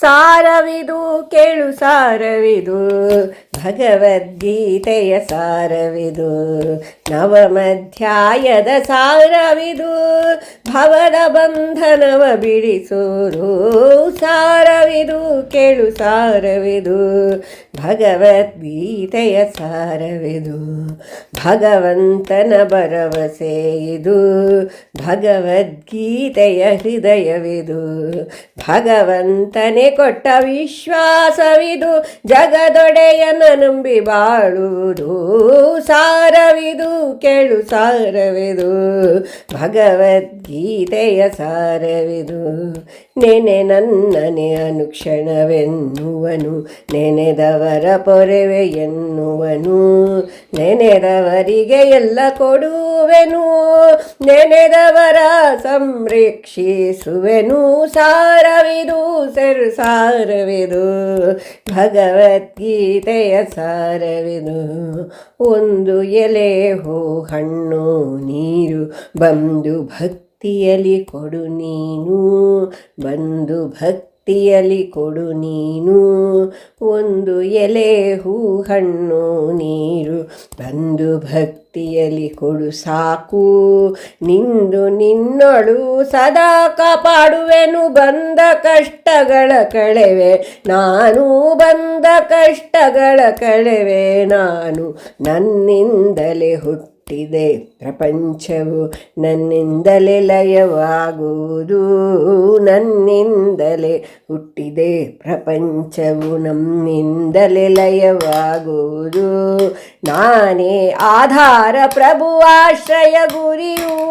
ಸಾರವಿದು ಕೇಳು ಸಾರವಿದು. ಭಗವದ್ಗೀತೆಯ ಸಾರವಿದು. ನವಮಧ್ಯಾಯದ ಸಾರವಿದು. ಭವದ ಬಂಧನವ ಬಿಡಿಸೋರು. ಸಾರವಿದು ಕೇಳು ಸಾರವಿದು. ಭಗವದ್ಗೀತೆಯ ಸಾರವಿದು, ಭಗವಂತನ ಭರವಸೆ ಇದು. ಭಗವದ್ಗೀತೆಯ ಹೃದಯವಿದು, ಭಗವಂತನೇ ಕೊಟ್ಟ ವಿಶ್ವಾಸವಿದು, ಜಗದೊಡೆಯನ ನಂಬಿ ಬಾಳುವುದು ಸಾರವಿದು, ಕೇಳು ಸಾರವಿದು. ಭಗವದ್ಗೀತೆಯ ಸಾರವಿದು, ನೆನೆ ನನ್ನನೆ ಅನುಕ್ಷಣವೆನ್ನುವನು ನೆನೆದವರ ಪೊರೆವೆ ಎನ್ನುವನು. ನೆನೆದವರಿಗೆ ಎಲ್ಲ ಕೊಡುವೆನು. ನೆನೆದವರ ಸಂರಕ್ಷಿಸುವೆನು. ಸಾರವಿದು, ಸೆರು ಸಾರವಿದು. ಭಗವದ್ಗೀತೆಯ ಸಾರವಿದು. ಒಂದು ಎಲೆ, ಹೂ, ಹಣ್ಣು, ನೀರು. ಬಂದು ಭಕ್ತಿಯಲ್ಲಿ ಕೊಡು ನೀನು. ಬಂದು ಭಕ್ತಿಯಲಿ ಕೊಡು ನೀನು, ಒಂದು ಎಲೆ, ಹೂ, ಹಣ್ಣು, ನೀರು. ಬಂದು ಭಕ್ತಿಯಲಿ ಕೊಡು ಸಾಕು. ನಿಂದು ನಿನ್ನೊಳು ಸದಾ ಕಾಪಾಡುವೆನು, ಬಂದ ಕಷ್ಟಗಳ ಕಳೆವೆ. ನಾನು ಬಂದ ಕಷ್ಟಗಳ ಕಳೆವೆ. ನಾನು ನನ್ನಿಂದಲೇ ಹುಟ್ಟಿದೆ ಪ್ರಪಂಚವು ನನ್ನಿಂದಲೇ ಲಯವಾಗುವುದು ನನ್ನಿಂದಲೇ ಹುಟ್ಟಿದೆ. ಪ್ರಪಂಚವು ನಮ್ಮಿಂದಲೇ ಲಯವಾಗುವುದು. ನಾನೇ ಆಧಾರ ಪ್ರಭು ಆಶ್ರಯ ಗುರಿಯೂ.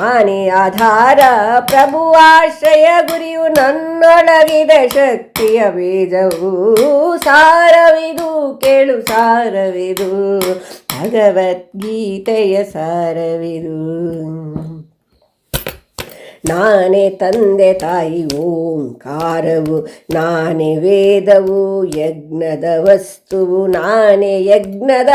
ನಾನೇ ಆಧಾರ ಪ್ರಭು ಆಶ್ರಯ ಗುರಿಯು ನನ್ನೊಳಗಿದೆ ಶಕ್ತಿಯ ಬೀಜವು. ಸಾರವಿದು, ಕೇಳು ಸಾರವಿದು, ಭಗವದ್ಗೀತೆಯ ಸಾರವಿದು. ನಾನೇ ತಂದೆ ತಾಯಿ ಓಂಕಾರವು, ನಾನೇ ವೇದವು ಯಜ್ಞದ ವಸ್ತುವು, ನಾನೇ ಯಜ್ಞದ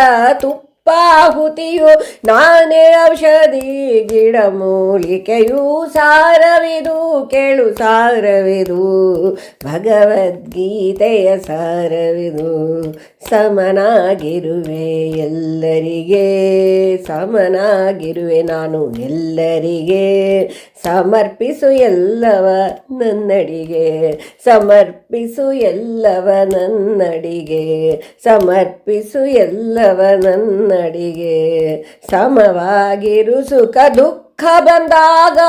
ತುಪ್ಪಾಹುತಿಯು ನಾನೇ ಔಷಧಿ ಗಿಡ ಮೂಲಿಕೆಯು ಸಾರವಿದು, ಕೇಳು ಸಾರವಿದು, ಭಗವದ್ಗೀತೆಯ ಸಾರವಿದು. ಸಮನಾಗಿರುವೆ ಎಲ್ಲರಿಗೆ, ಸಮನಾಗಿರುವೆ ನಾನು ಎಲ್ಲರಿಗೆ. ಸಮರ್ಪಿಸು ಎಲ್ಲವ ನನ್ನಡಿಗೆ, ಸಮರ್ಪಿಸು ಎಲ್ಲವ ನನ್ನಡಿಗೆ. ಸಮರ್ಪಿಸು ಎಲ್ಲವ ನನ್ನಡಿಗೆ ಸಮವಾಗಿರು ಸುಖ ದುಃಖ ಬಂದಾಗ,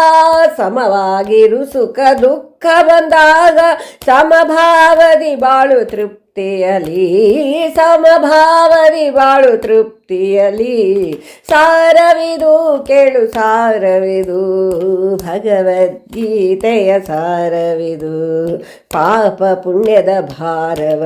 ಸಮವಾಗಿರು ಸುಖ ದುಃಖ ಬಂದಾಗ, ಸಮಭಾವದಿ ಬಾಳು ತೃಪ್ತಿಯಲಿ ಸಮಭಾವದಿ ಬಾಳು ತೃಪ್ತಿಯಲಿ ಸಾರವಿದು ಕೇಳು, ಸಾರವಿದು ಭಗವದ್ಗೀತೆಯ ಸಾರವಿದು ಪಾಪ ಪುಣ್ಯದ ಭಾರವ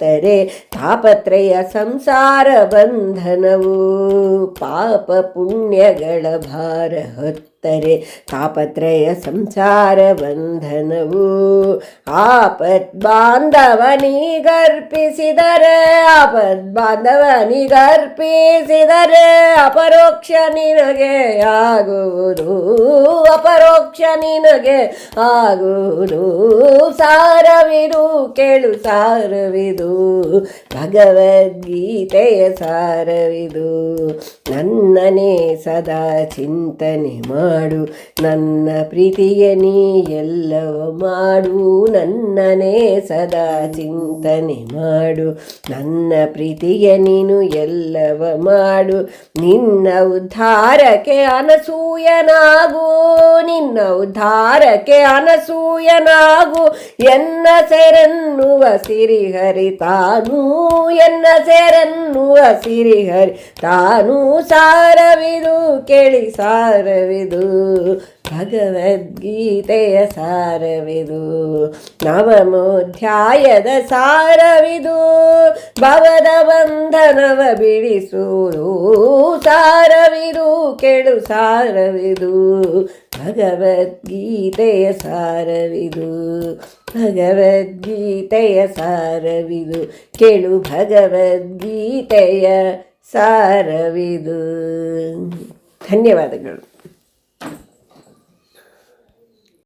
ಹೊತ್ತರೆ ತಾಪತ್ರಯ ಸಂಸಾರ ಬಂಧನವು. ಪಾಪ ಪುಣ್ಯಗಳ ಭಾರ ಹೊತ್ತರೆ ತಾಪತ್ರಯ ಸಂಸಾರ ಬಂಧನವು. ಆಪತ್ ಬಾಂಧವನಿಗರ್ಪಿಸಿದರೆ ಆಪತ್ ಬಾಂಧವನಿಗರ್ಪಿಸಿದರೆ ಅಪರೋಕ್ಷ ನಿನಗೆ ಆಗುವುದು. ಅಪರೋಕ್ಷ ನಿನಗೆ ಆಗುವುದು. ಸಾರವಿದು, ಕೇಳು ಸಾರವಿದು. ಭಗವದ್ಗೀತೆಯ ಸಾರವಿದು. ನನ್ನನೇ ಸದಾ ಚಿಂತನೆ ಮಾಡು, ನನ್ನ ಪ್ರೀತಿಯ ನೀ ಎಲ್ಲವ ಮಾಡು. ನನ್ನನೇ ಸದಾ ಚಿಂತನೆ ಮಾಡು, ನನ್ನ ಪ್ರೀತಿಯ ನೀನು ಎಲ್ಲವ ಮಾಡು. ನಿನ್ನ ಉದ್ಧಾರಕ್ಕೆ ಅನಸೂಯನಾಗು, ನಿನ್ನ ಉದ್ಧಾರಕ್ಕೆ ಅನಸೂಯನಾಗು. ಎನ್ನ ಸೆರನ್ನುವ ಸಿರಿಹರಿ ತಾನು ಎನ್ನ ಸೇರನ್ನು ಹಸಿರಿ ಹರಿ, ತಾನು ಸಾರವಿದು, ಕೇಳಿ ಸಾರವಿದು. ಭಗವದ್ಗೀತೆಯ ಸಾರವಿದು, ನವಮೋಧ್ಯಾಯದ ಸಾರವಿದು. ಭವದ ಬಂಧನವ ಬಿಡಿಸುವುದು ಸಾರವಿದು, ಕೇಳು ಸಾರವಿದು. ಭಗವದ್ಗೀತೆಯ ಸಾರವಿದು. ಭಗವದ್ಗೀತೆಯ ಸಾರವಿದು. ಕೇಳು ಭಗವದ್ಗೀತೆಯ ಸಾರವಿದು. ಧನ್ಯವಾದಗಳು.